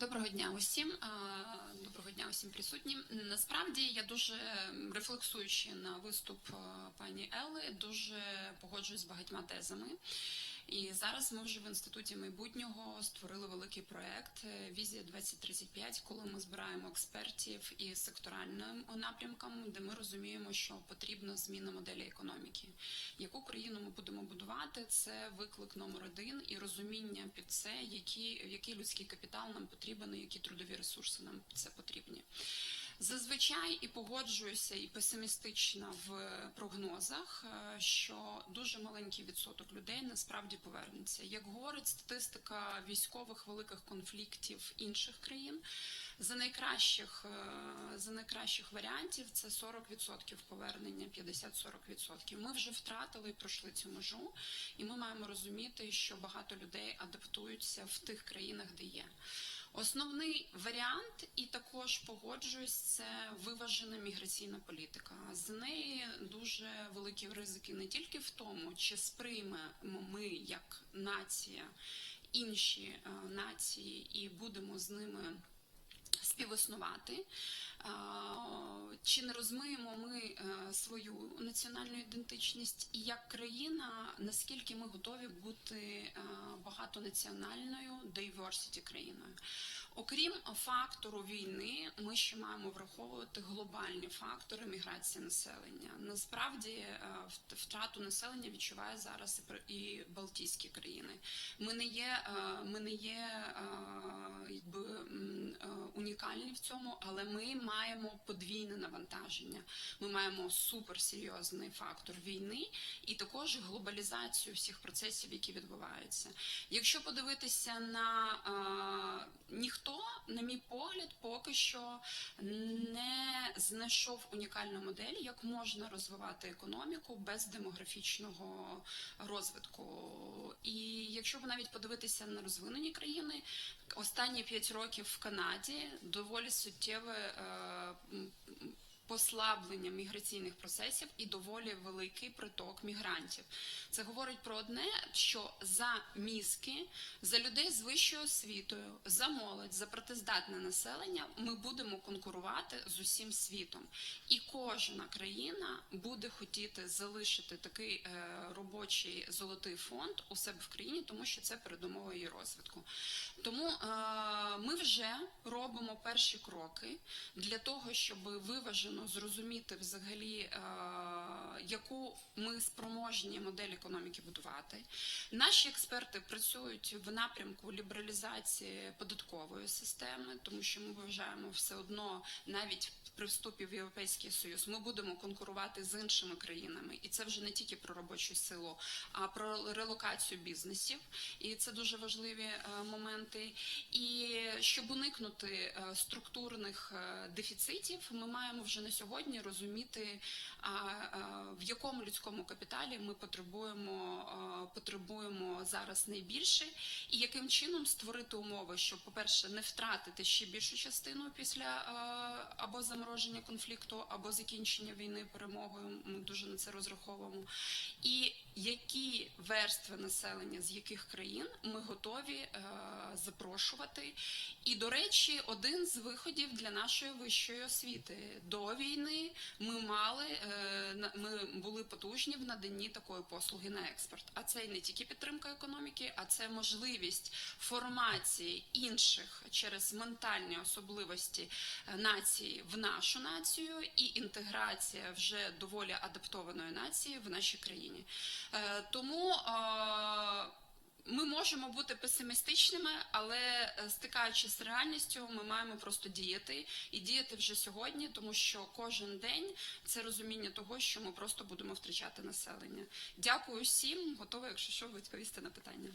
Доброго дня усім. Доброго дня усім присутнім. Насправді я дуже рефлексуючи на виступ пані Ели, дуже погоджуюсь з багатьма тезами. І зараз ми вже в інституті майбутнього створили великий проект е, Візія 2035, коли ми збираємо експертів із секторальним напрямком, де ми розуміємо, що потрібна зміна моделі економіки. Яку країну ми будемо будувати? Це виклик номер один і розуміння під це, які, який людський капітал нам потрібен, і які трудові ресурси нам це потрібні. Зазвичай і погоджуюся, і песимістична в прогнозах, е, що дуже маленький відсоток людей насправді повернеться. Як говорить статистика військових великих конфліктів інших країн, за найкращих е, за найкращих варіантів це 40% повернення, 50-40%. Ми вже втратили і пройшли цю межу, і ми маємо розуміти, що багато людей адаптуються в тих країнах, де є. Основний варіант, і також погоджуюсь, це виважена міграційна політика. З неї дуже великі ризики не тільки в тому, чи сприймемо ми як нація інші е, нації і будемо з ними співіснувати. Чи не розмиємо ми е, свою національну ідентичність і як країна, наскільки ми готові бути е, багатонаціональною diversity країною? Окрім фактору війни, ми ще маємо враховувати глобальні фактори міграції населення. Насправді е, втрату населення відчуває зараз і Балтійські країни. Ми не є, ми не є якби унікальні в цьому, але ми маємо подвійне навантаження. Ми маємо суперсерйозний фактор війни і також глобалізацію всіх процесів, які відбуваються. Якщо подивитися на е, ніхто, на мій погляд, поки що не знайшов унікальну модель, як можна розвивати економіку без демографічного розвитку. І якщо ви навіть подивитися на розвинені країни, останні 5 років в Канаді доволі суттєве м, послаблення міграційних процесів і доволі великий приток мігрантів. Це говорить про одне, що за мізки, за людей з вищою освітою, за молодь, за працездатне населення ми будемо конкурувати з усім світом. І кожна країна буде хотіти залишити такий е, робочий золотий фонд у себе в країні, тому що це передумова її розвитку. Тому е, ми вже робимо перші кроки для того, щоб виважено зрозуміти взагалі, е, яку ми спроможні модель економіки будувати. Наші експерти працюють в напрямку лібералізації податкової системи, тому що ми вважаємо все одно навіть при вступі в Європейський Союз ми будемо конкурувати з іншими країнами, і це вже не тільки про робочу силу, а про релокацію бізнесів. І це дуже важливі е, моменти. І щоб уникнути е, структурних дефіцитів, ми маємо вже на сьогодні розуміти, в якому людському капіталі ми потребуємо, потребуємо зараз найбільше, і яким чином створити умови, щоб, по-перше, не втратити ще більшу частину після або замороження конфлікту, або закінчення війни перемогою. Ми дуже на це розраховуємо. І які верстви населення з яких країн ми готові запрошувати. І, до речі, один з виходів для нашої вищої освіти до війни ми мали е, ми були потужні в наданні такої послуги на експорт. А це не тільки підтримка економіки, а це можливість формації інших через ментальні особливості е, нації в нашу націю і інтеграція вже доволі адаптованої нації в нашій країні. Е, Тому е, можемо бути песимістичними, але е, стикаючись з реальністю, ми маємо просто діяти і діяти вже сьогодні, тому що кожен день це розуміння того, що ми просто будемо втрачати населення. Дякую всім, готова, якщо що, відповісти на питання.